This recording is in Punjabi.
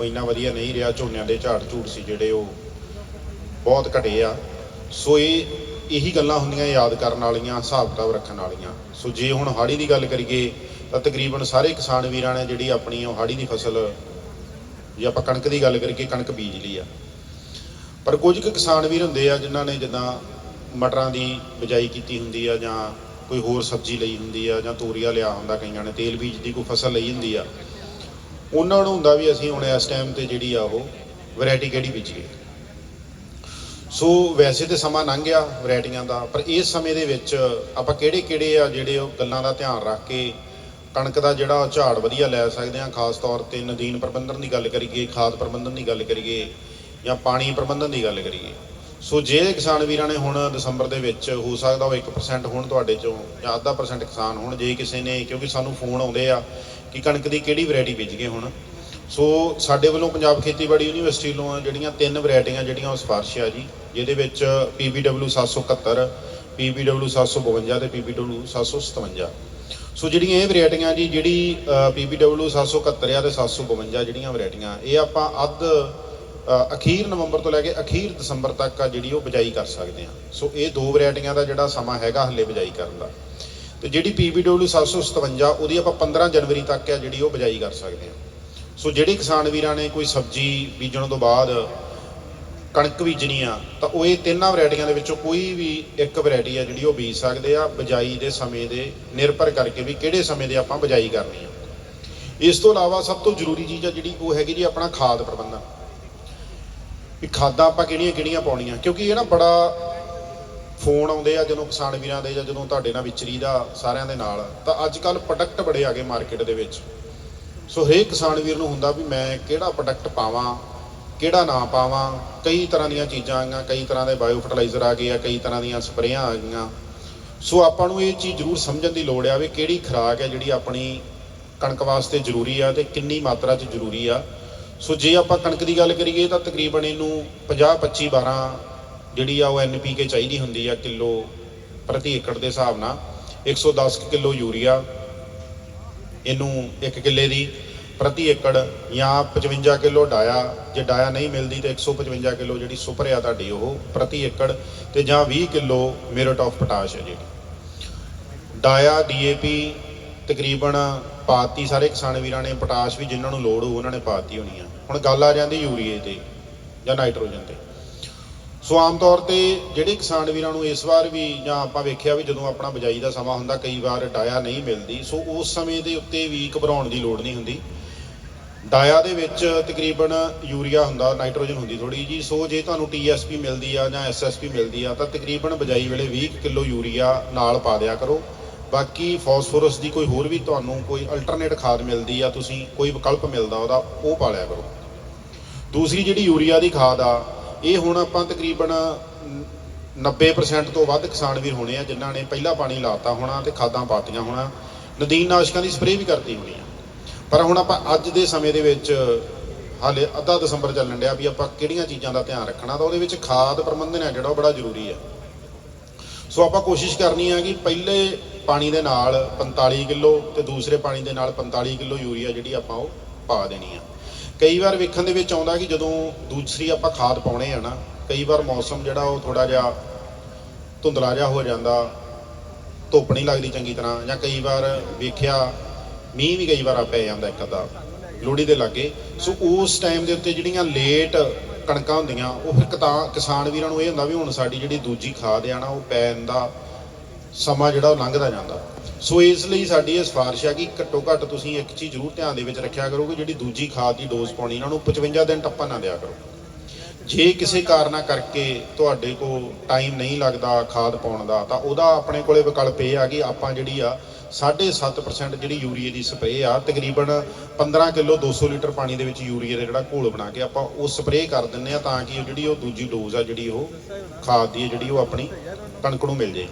ਉਹ ਇੰਨਾ ਵਧੀਆ ਨਹੀਂ ਰਿਹਾ, ਝੋਨਿਆਂ ਦੇ ਝਾੜ ਝੂੜ ਸੀ ਜਿਹੜੇ ਉਹ ਬਹੁਤ ਘਟੇ ਆ। ਸੋ ਇਹ, ਇਹੀ ਗੱਲਾਂ ਹੁੰਦੀਆਂ ਯਾਦ ਕਰਨ ਵਾਲੀਆਂ, ਹਿਸਾਬ ਕਿਤਾਬ ਰੱਖਣ ਵਾਲੀਆਂ। ਸੋ ਜੇ ਹੁਣ ਹਾੜੀ ਦੀ ਗੱਲ ਕਰੀਏ, ਤਾਂ ਤਕਰੀਬਨ ਸਾਰੇ ਕਿਸਾਨ ਵੀਰਾਂ ਨੇ ਜਿਹੜੀ ਆਪਣੀ ਉਹ ਹਾੜੀ ਦੀ ਫਸਲ, ਜੇ ਆਪਾਂ ਕਣਕ ਦੀ ਗੱਲ ਕਰੀਏ, ਕਣਕ ਬੀਜ ਲਈ ਆ। ਪਰ ਕੁਝ ਕੁ ਕਿਸਾਨ ਵੀਰ ਹੁੰਦੇ ਆ, ਜਿਨ੍ਹਾਂ ਨੇ ਜਿੱਦਾਂ ਮਟਰਾਂ ਦੀ ਬਿਜਾਈ ਕੀਤੀ ਹੁੰਦੀ ਆ, ਜਾਂ ਕੋਈ ਹੋਰ ਸਬਜ਼ੀ ਲਈ ਹੁੰਦੀ ਆ, ਜਾਂ ਤੋਰੀਆ ਲਿਆ ਹੁੰਦਾ ਕਈਆਂ ਨੇ, ਤੇਲ ਬੀਜ ਦੀ ਕੋਈ ਫਸਲ ਲਈ ਹੁੰਦੀ ਆ। ਉਹਨਾਂ ਨੂੰ ਹੁੰਦਾ ਵੀ ਅਸੀਂ ਹੁਣ ਇਸ ਟਾਈਮ ਤੇ ਜਿਹੜੀ ਆ ਉਹ ਵੈਰਾਈਟੀ ਕਿਹੜੀ ਬੀਜੀਏ ਸੋ ਵੈਸੇ ਤੇ ਸਮਾਂ ਲੰਘ ਗਿਆ ਵੈਰਾਈਟੀਆਂ ਦਾ, ਪਰ ਇਸ ਸਮੇਂ ਦੇ ਵਿੱਚ ਆਪਾਂ ਕਿਹੜੇ ਕਿਹੜੇ ਆ ਜਿਹੜੇ ਉਹ ਗੱਲਾਂ ਦਾ ਧਿਆਨ ਰੱਖ ਕੇ ਕਣਕ ਦਾ ਜਿਹੜਾ ਉਹ ਝਾੜ ਵਧੀਆ ਲੈ ਸਕਦੇ ਆ, ਖਾਸ ਤੌਰ ਤੇ ਨਦੀਨ ਪ੍ਰਬੰਧਨ ਦੀ ਗੱਲ ਕਰੀਏ, ਖਾਦ ਪ੍ਰਬੰਧਨ ਦੀ ਗੱਲ ਕਰੀਏ ਜਾਂ ਪਾਣੀ ਪ੍ਰਬੰਧਨ ਦੀ ਗੱਲ ਕਰੀਏ। ਸੋ ਜੇ ਕਿਸਾਨ ਵੀਰਾਂ ਨੇ ਹੁਣ ਦਸੰਬਰ ਦੇ ਵਿੱਚ ਹੋ ਸਕਦਾ ਉਹ 1% ਹੋਣ ਤੁਹਾਡੇ ਚੋਂ ਜਾਂ ਅੱਧਾ ਪਰਸੈਂਟ ਕਿਸਾਨ ਹੋਣ, ਜੇ ਕਿਸੇ ਨੇ, ਕਿਉਂਕਿ ਸਾਨੂੰ ਫੋਨ ਆਉਂਦੇ ਆ ਕਿ ਕਣਕ ਦੀ ਕਿਹੜੀ ਵੈਰਾਈਟੀ ਬੀਜ ਗਏ ਹੁਣ। ਸੋ ਸਾਡੇ ਵੱਲੋਂ ਪੰਜਾਬ ਖੇਤੀਬਾੜੀ ਯੂਨੀਵਰਸਿਟੀ ਵੱਲੋਂ ਜਿਹੜੀਆਂ ਤਿੰਨ ਵੈਰਾਈਟੀਆਂ ਜਿਹੜੀਆਂ ਉਹ ਸਿਫਾਰਿਸ਼ ਆ ਜੀ, ਜਿਹਦੇ ਵਿੱਚ PBW 771 PBW 752 ਤੇ PBW 757 ਸੋ ਜਿਹੜੀਆਂ ਇਹ ਵੈਰਾਈਟੀਆਂ ਜੀ, ਜਿਹੜੀ PBW 771 ਆ ਤੇ 752 ਜਿਹੜੀਆਂ ਵੈਰਾਈਟੀਆਂ, ਇਹ ਆਪਾਂ ਅੱਧ ਅਖੀਰ ਨਵੰਬਰ ਤੋਂ ਲੈ ਕੇ ਅਖੀਰ ਦਸੰਬਰ ਤੱਕ ਆ ਜਿਹੜੀ ਉਹ ਬਿਜਾਈ ਕਰ ਸਕਦੇ ਆ। ਸੋ ਇਹ ਦੋ ਵੈਰਾਈਟੀਆਂ ਦਾ ਜਿਹੜਾ ਸਮਾਂ ਹੈਗਾ ਹੱਲੇ ਬਿਜਾਈ ਕਰਨ ਦਾ। ਤੇ ਜਿਹੜੀ PBW 757 ਉਹਦੀ ਆਪਾਂ 15 ਜਨਵਰੀ ਤੱਕ ਆ ਜਿਹੜੀ ਉਹ ਬਿਜਾਈ ਕਰ ਸਕਦੇ ਆ। ਸੋ ਜਿਹੜੇ ਕਿਸਾਨ ਵੀਰਾਂ ਨੇ ਕੋਈ ਸਬਜ਼ੀ ਬੀਜਣ ਤੋਂ ਬਾਅਦ ਕਣਕ ਬੀਜਣੀ ਆ, ਤਾਂ ਉਹ ਇਹ ਤਿੰਨਾਂ ਵੈਰਾਈਟੀਆਂ ਦੇ ਵਿੱਚੋਂ ਕੋਈ ਵੀ ਇੱਕ ਵੈਰਾਈਟੀ ਆ ਜਿਹੜੀ ਉਹ ਬੀਜ ਸਕਦੇ ਆ, ਬਿਜਾਈ ਦੇ ਸਮੇਂ ਦੇ ਨਿਰਭਰ ਕਰਕੇ ਵੀ ਕਿਹੜੇ ਸਮੇਂ ਦੇ ਆਪਾਂ ਬਿਜਾਈ ਕਰਨੀ ਆ। ਇਸ ਤੋਂ ਇਲਾਵਾ ਸਭ ਤੋਂ ਜ਼ਰੂਰੀ ਚੀਜ਼ ਆ ਜਿਹੜੀ ਉਹ ਹੈਗੀ ਜੀ ਆਪਣਾ ਖਾਦ ਪ੍ਰਬੰਧਨ। ਵੀ ਖਾਦਾਂ ਆਪਾਂ ਕਿਹੜੀਆਂ ਕਿਹੜੀਆਂ ਪਾਉਣੀਆਂ? ਕਿਉਂਕਿ ਇਹ ਨਾ ਬੜਾ ਫੋਨ ਆਉਂਦੇ ਆ ਜਦੋਂ ਕਿਸਾਨ ਵੀਰਾਂ ਦੇ ਜਾਂ ਜਦੋਂ ਤੁਹਾਡੇ ਨਾਲ ਵਿਚਰੀ ਦਾ ਸਾਰਿਆਂ ਦੇ ਨਾਲ, ਤਾਂ ਅੱਜ ਕੱਲ ਪ੍ਰੋਡਕਟ ਬੜੇ ਆ ਗਏ ਮਾਰਕੀਟ ਦੇ ਵਿੱਚ। ਸੋ ਹਰੇਕ ਕਿਸਾਨ ਵੀਰ ਨੂੰ ਹੁੰਦਾ ਵੀ ਮੈਂ ਕਿਹੜਾ ਪ੍ਰੋਡਕਟ ਪਾਵਾਂ, ਕਿਹੜਾ ਨਾ ਪਾਵਾਂ, ਕਈ ਤਰ੍ਹਾਂ ਦੀਆਂ ਚੀਜ਼ਾਂ ਆਈਆਂ ਕਈ ਤਰ੍ਹਾਂ ਦੇ ਬਾਇਓ ਫਰਟੀਲਾਈਜ਼ਰ ਆ ਗਏ ਆ, ਕਈ ਤਰ੍ਹਾਂ ਦੀਆਂ ਸਪਰੇਆਂ ਆ ਗਈਆਂ। ਸੋ ਆਪਾਂ ਨੂੰ ਇਹ ਚੀਜ਼ ਜ਼ਰੂਰ ਸਮਝਣ ਦੀ ਲੋੜ ਆ ਵੀ ਕਿਹੜੀ ਖੁਰਾਕ ਹੈ ਜਿਹੜੀ ਆਪਣੀ ਕਣਕ ਵਾਸਤੇ ਜ਼ਰੂਰੀ ਆ ਤੇ ਕਿੰਨੀ ਮਾਤਰਾ 'ਚ ਜ਼ਰੂਰੀ ਆ। ਸੋ ਜੇ ਆਪਾਂ ਕਣਕ ਦੀ ਗੱਲ ਕਰੀਏ ਤਾਂ ਤਕਰੀਬਨ ਇਹਨੂੰ 50 25 12 ਜਿਹੜੀ ਆ ਉਹ ਐਨਪੀਕੇ ਚਾਹੀਦੀ ਹੁੰਦੀ ਆ ਕਿਲੋ ਪ੍ਰਤੀ ਏਕੜ ਦੇ ਹਿਸਾਬ ਨਾਲ। 110 ਕੁ ਕਿਲੋ ਯੂਰੀਆ ਇਹਨੂੰ 1 ਕਿੱਲੇ ਦੀ ਪ੍ਰਤੀ ਏਕੜ ਜਾਂ 55 ਕਿਲੋ ਡਾਇਆ। ਜੇ ਡਾਇਆ ਨਹੀਂ ਮਿਲਦੀ ਤੇ 155 ਕਿਲੋ ਜਿਹੜੀ ਸੁਪਰ ਆ ਤੁਹਾਡੀ ਉਹ ਪ੍ਰਤੀ ਏਕੜ ਤੇ ਜਾਂ 20 ਕਿਲੋ ਮੇਰਟ ਆਫ ਪੋਟਾਸ਼ ਹੈ ਜਿਹੜੀ। ਡਾਇਆ ਡੀਏਪੀ ਤਕਰੀਬਨ ਪਾਤੀ, ਸਾਰੇ ਕਿਸਾਨ ਵੀਰਾਂ ਨੇ ਪੋਟਾਸ਼ ਵੀ ਜਿਨ੍ਹਾਂ ਨੂੰ ਲੋੜ ਹੋ ਉਹਨਾਂ ਨੇ ਪਾਤੀ ਹੋਣੀ ਆ। ਹੁਣ ਗੱਲ ਆ ਜਾਂਦੀ ਯੂਰੀਏ ਤੇ ਜਾਂ ਨਾਈਟ੍ਰੋਜਨ ਤੇ। ਸੋ ਆਮ ਤੌਰ ਤੇ ਜਿਹੜੇ ਕਿਸਾਨ ਵੀਰਾਂ ਨੂੰ ਇਸ ਵਾਰ ਵੀ ਜਾਂ ਆਪਾਂ ਵੇਖਿਆ ਵੀ ਜਦੋਂ ਆਪਣਾ ਬਿਜਾਈ ਦਾ ਸਮਾਂ ਹੁੰਦਾ, ਕਈ ਵਾਰ ਡਾਇਆ ਨਹੀਂ ਮਿਲਦੀ। ਸੋ ਉਸ ਸਮੇਂ ਦੇ ਉੱਤੇ ਵੀ ਘਬਰਾਉਣ ਦੀ ਲੋੜ ਨਹੀਂ ਹੁੰਦੀ। ਡਾਇਆ ਦੇ ਵਿੱਚ ਤਕਰੀਬਨ ਯੂਰੀਆ ਹੁੰਦਾ, ਨਾਈਟ੍ਰੋਜਨ ਹੁੰਦੀ ਥੋੜੀ ਜੀ ਸੋ ਜੇ ਤੁਹਾਨੂੰ ਟੀਐਸਪੀ ਮਿਲਦੀ ਆ ਜਾਂ ਐਸਐਸਪੀ ਮਿਲਦੀ ਆ, ਤਾਂ ਤਕਰੀਬਨ ਬਿਜਾਈ ਵੇਲੇ 20 ਕਿਲੋ ਯੂਰੀਆ ਨਾਲ ਪਾ ਦਿਆ ਕਰੋ। ਬਾਕੀ ਫਾਸਫੋਰਸ ਦੀ ਕੋਈ ਹੋਰ ਵੀ ਤੁਹਾਨੂੰ ਕੋਈ ਅਲਟਰਨੇਟ ਖਾਦ ਮਿਲਦੀ ਆ, ਤੁਸੀਂ ਕੋਈ ਵਿਕਲਪ ਮਿਲਦਾ ਉਹਦਾ, ਉਹ ਪਾ ਲਿਆ ਕਰੋ। ਦੂਸਰੀ ਜਿਹੜੀ ਯੂਰੀਆ ਦੀ ਖਾਦ ਆ, ਇਹ ਹੁਣ ਆਪਾਂ ਤਕਰੀਬਨ 90% ਤੋਂ ਵੱਧ ਕਿਸਾਨ ਵੀਰ ਹੋਣੇ ਆ, ਜਿਨ੍ਹਾਂ ਨੇ ਪਹਿਲਾਂ ਪਾਣੀ ਲਾਤਾ ਹੋਣਾ ਤੇ ਖਾਦਾਂ ਪਾਤੀਆਂ ਹੋਣਾ। ਨਦੀਨ ਨਾਸ਼ਕਾਂ ਦੀ ਸਪਰੇਅ ਵੀ ਕਰਤੀ ਹੋਣੀ ਆ। ਪਰ ਹੁਣ ਆਪਾਂ ਅੱਜ ਦੇ ਸਮੇਂ ਦੇ ਵਿੱਚ ਹਾਲੇ ਅੱਧਾ ਦਸੰਬਰ ਚੱਲਣ ਡਿਆ ਵੀ ਆਪਾਂ ਕਿਹੜੀਆਂ ਚੀਜ਼ਾਂ ਦਾ ਧਿਆਨ ਰੱਖਣਾ, ਤਾਂ ਉਹਦੇ ਵਿੱਚ ਖਾਦ ਪ੍ਰਬੰਧਨ ਹੈ ਜਿਹੜਾ ਉਹ ਬੜਾ ਜ਼ਰੂਰੀ ਹੈ ਸੋ ਆਪਾਂ ਕੋਸ਼ਿਸ਼ ਕਰਨੀ ਆ ਕਿ ਪਹਿਲੇ ਪਾਣੀ ਦੇ ਨਾਲ 45 ਕਿਲੋ ਤੇ ਦੂਸਰੇ ਪਾਣੀ ਦੇ ਨਾਲ 45 ਕਿਲੋ ਯੂਰੀਆ ਜਿਹੜੀ ਆਪਾਂ ਉਹ ਪਾ ਦੇਣੀ ਆ। ਕਈ ਵਾਰ ਵੇਖਣ ਦੇ ਵਿੱਚ ਆਉਂਦਾ ਕਿ ਜਦੋਂ ਦੂਸਰੀ ਆਪਾਂ ਖਾਦ ਪਾਉਣੇ ਆ ਨਾ, ਕਈ ਵਾਰ ਮੌਸਮ ਜਿਹੜਾ ਉਹ ਥੋੜਾ ਜਿਹਾ ਧੁੰਦਲਾ ਜਿਹਾ ਹੋ ਜਾਂਦਾ, ਧੁੱਪ ਨਹੀਂ ਲੱਗਦੀ ਚੰਗੀ ਤਰ੍ਹਾਂ, ਜਾਂ ਕਈ ਵਾਰ ਵੇਖਿਆ ਮੀਂਹ ਵੀ ਕਈ ਵਾਰ ਆ ਪੈ ਜਾਂਦਾ ਇੱਕ ਅੱਧਾ, ਲੋਹੜੀ ਦੇ ਲਾਗੇ। ਸੋ ਉਸ ਟਾਈਮ ਦੇ ਉੱਤੇ ਜਿਹੜੀਆਂ ਲੇਟ ਕਣਕਾਂ ਹੁੰਦੀਆਂ, ਉਹ ਫਿਰ ਕਿਤਾ- ਕਿਸਾਨ ਵੀਰਾਂ ਨੂੰ ਇਹ ਹੁੰਦਾ ਵੀ ਹੁਣ ਸਾਡੀ ਜਿਹੜੀ ਦੂਜੀ ਖਾਦ ਆ ਨਾ, ਉਹ ਪੈਣ ਦਾ ਸਮਾਂ ਜਿਹੜਾ ਉਹ ਲੰਘਦਾ ਜਾਂਦਾ। ਸੋ ਇਸ ਲਈ ਸਾਡੀ ਇਹ ਸਿਫਾਰਿਸ਼ ਹੈ ਕਿ ਘੱਟੋ ਘੱਟ ਤੁਸੀਂ ਇੱਕ ਚੀਜ਼ ਜ਼ਰੂਰ ਧਿਆਨ ਦੇ ਵਿੱਚ ਰੱਖਿਆ ਕਰੋ ਕਿ ਜਿਹੜੀ ਦੂਜੀ ਖਾਦ ਦੀ ਡੋਜ਼ ਪਾਉਣੀ, ਇਹਨਾਂ ਨੂੰ 55 ਦਿਨ ਟੱਪਾ ਨਾ ਦਿਆ ਕਰੋ। ਜੇ ਕਿਸੇ ਕਾਰਨਾ ਕਰਕੇ ਤੁਹਾਡੇ ਕੋਲ ਟਾਈਮ ਨਹੀਂ ਲੱਗਦਾ ਖਾਦ ਪਾਉਣ ਦਾ, ਤਾਂ ਉਹਦਾ ਆਪਣੇ ਕੋਲੇ ਵਿਕਲਪ ਇਹ ਆ ਕਿ ਆਪਾਂ ਜਿਹੜੀ ਆ 7.5% ਜਿਹੜੀ ਯੂਰੀਏ ਦੀ ਸਪਰੇਅ ਆ, ਤਕਰੀਬਨ 15 ਕਿਲੋ 200 ਲੀਟਰ ਪਾਣੀ ਦੇ ਵਿੱਚ ਯੂਰੀਏ ਦਾ ਜਿਹੜਾ ਘੋਲ ਬਣਾ ਕੇ ਆਪਾਂ ਉਹ ਸਪਰੇਅ ਕਰ ਦਿੰਨੇ ਆ ਤਾਂ ਕਿ ਉਹ ਜਿਹੜੀ ਉਹ ਦੂਜੀ ਡੋਜ਼ ਆ ਜਿਹੜੀ ਉਹ ਖਾਦ ਦੀ ਆ ਜਿਹੜੀ ਉਹ ਆਪਣੀ ਕਣਕ ਨੂੰ ਮਿਲ ਜੇ